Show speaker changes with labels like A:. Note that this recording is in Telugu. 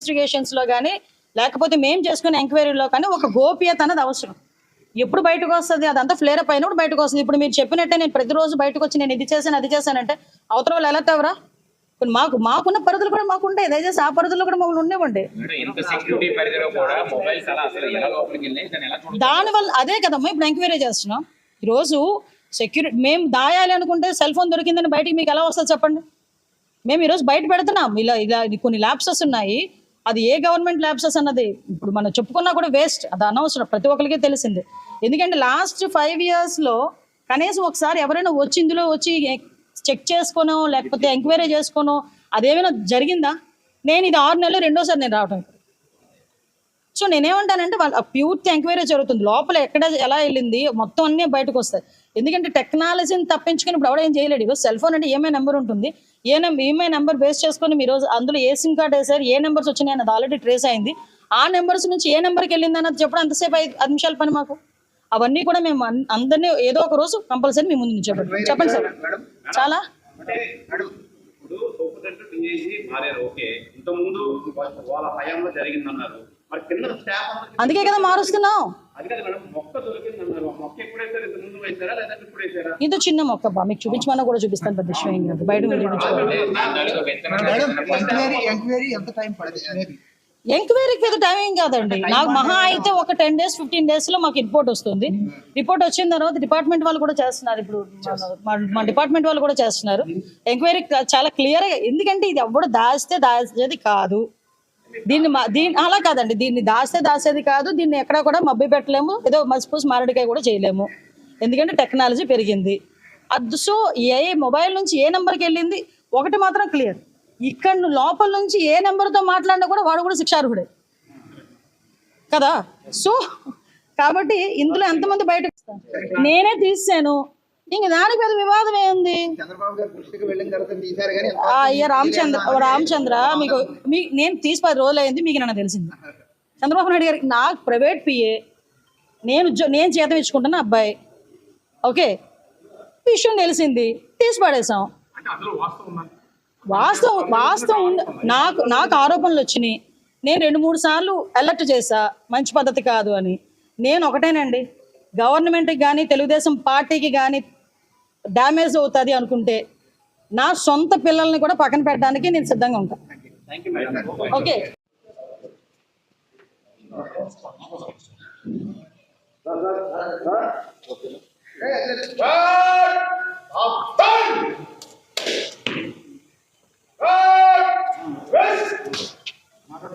A: ఇన్వెస్టిగేషన్స్లో కానీ లేకపోతే మేము చేసుకునే ఎంక్వైరీలో కానీ ఒక గోప్యత అనేది అవసరం. ఎప్పుడు బయటకు వస్తుంది అదంతా ఫ్లేర్ అప్ అయినప్పుడు బయటకు వస్తుంది. ఇప్పుడు మీరు చెప్పినట్టే నేను ప్రతిరోజు బయటకు వచ్చి నేను ఇది చేశాను అది చేశానంటే అవతల వాళ్ళు ఎలా తవరా? మాకు మాకున్న పరిధులు కూడా మాకు ఉంటాయి దయచేసి ఆ పరిధుల్లో కూడా మమ్మల్ని ఉండేవండి
B: పరిధిలో
A: దానివల్ల అదే కదమ్మా ఇప్పుడు ఎంక్వైరీ చేస్తున్నాం. ఈరోజు సెక్యూరిటీ మేము దాయాలి అనుకుంటే సెల్ ఫోన్ దొరికిందని బయటికి మీకు ఎలా వస్తుంది చెప్పండి? మేము ఈరోజు బయట పెడుతున్నాం. ఇలా ఇలా కొన్ని ల్యాబ్సెస్ ఉన్నాయి. అది ఏ గవర్నమెంట్ ల్యాబ్సెస్ అన్నది? ఇప్పుడు మనం చెప్పుకున్నా కూడా వేస్ట్. అది అనవసరం. ప్రతి ఒక్కరికి తెలిసింది. ఎందుకంటే లాస్ట్ ఫైవ్ ఇయర్స్లో కనీసం ఒకసారి ఎవరైనా వచ్చి ఇందులో వచ్చి చెక్ చేసుకోనో లేకపోతే ఎంక్వైరీ చేసుకోనో అదేమైనా జరిగిందా? నేను ఇది ఆరు నెలలు రెండోసారి నేను రావటం సో నేనేమంటానంటే వాళ్ళ ప్యూర్తి ఎంక్వైరీ జరుగుతుంది. లోపల ఎక్కడ ఎలా వెళ్ళింది? మొత్తం అన్నీ బయటకు వస్తాయి. ఎందుకంటే టెక్నాలజీని తప్పించుకుని ఇప్పుడు ఎవడేం చేయలేడు. ఈరోజు సెల్ ఫోన్ అంటే ఈఎంఐ నెంబర్ ఉంటుంది. ఏ నెంబర్ ఈఎంఐ నెంబర్ బేస్ చేసుకొని మీరు రోజు అందులో ఏ సిమ్ కార్డ్ వేసారు ఏ నెంబర్స్ వచ్చినాయి అన్నది ఆల్రెడీ ట్రేస్ అయింది. ఆ నెంబర్స్ నుంచి ఏ నెంబర్కి వెళ్ళింది అన్నది చెప్పడం అంతసేపు ఐదు నిమిషాల పని మాకు. అవన్నీ కూడా మేము అందరినీ ఏదో ఒక రోజు కంపల్సరీ మీ ముందు నుంచి చెప్పండి. చెప్పండి సార్. చాలా? అందుకే కదా మారుస్తున్నాం.
C: ఇంత
A: ఇది చిన్న మొక్క బా మీకు చూపించమన్నా కూడా చూపిస్తాను పెద్ద విషయం ఏం కాదు. బయట ఎంక్వైరీకి పెద్ద టైం ఏం కాదండి. నాకు మహా అయితే ఒక టెన్ డేస్ ఫిఫ్టీన్ డేస్లో మాకు రిపోర్ట్ వస్తుంది. రిపోర్ట్ వచ్చిన తర్వాత డిపార్ట్మెంట్ వాళ్ళు కూడా చేస్తున్నారు. ఇప్పుడు మా- డిపార్ట్మెంట్ వాళ్ళు కూడా చేస్తున్నారు. ఎంక్వైరీ చాలా క్లియర్ ఎందుకంటే ఇది ఎవడు దాస్తే దాచేది కాదు. దీన్ని దీని దీన్ని అలా కాదండి. దీన్ని దాస్తే దాసేది కాదు దీన్ని ఎక్కడ కూడా మబ్బి పెట్టలేము ఏదో మసిపూసి మారడికాయ కూడా చేయలేము. ఎందుకంటే టెక్నాలజీ పెరిగింది. అది సో ఏ మొబైల్ నుంచి ఏ నెంబర్కి వెళ్ళింది? ఒకటి మాత్రం క్లియర్. ఇక్కడ లోపల నుంచి ఏ నెంబర్తో మాట్లాడినా కూడా వాడు కూడా శిక్షార్హుడే. కదా? సో కాబట్టి ఇందులో ఎంతమంది బయటకు నేనే తీసాను ఇంక దానికి పెద్ద వివాదం ఏంది అయ్య రామచంద్ర ఓ రామచంద్ర మీకు మీ నేను తీసి పది రోజులు అయింది మీకు నన్ను తెలిసింది. చంద్రబాబు నాయుడు గారికి నాకు ప్రైవేట్ పిఏ నేను నేను జీతం ఇచ్చుకుంటున్న అబ్బాయి. ఓకే? విషయం తెలిసింది. తీసి పడేసాం
C: అంటే అందులో వాస్తవం?
A: వాస్తవం నాకు నాకు ఆరోపణలు వచ్చినాయి. నేను రెండు మూడు సార్లు అలర్ట్ చేశా మంచి పద్ధతి కాదు అని. నేను ఒకటేనండి. గవర్నమెంట్కి కానీ తెలుగుదేశం పార్టీకి కానీ డ్యామేజ్ అవుతుంది అనుకుంటే నా సొంత పిల్లల్ని కూడా పక్కన పెట్టడానికి నేను సిద్ధంగా ఉంటాను
C: ఓకే యూ మేడం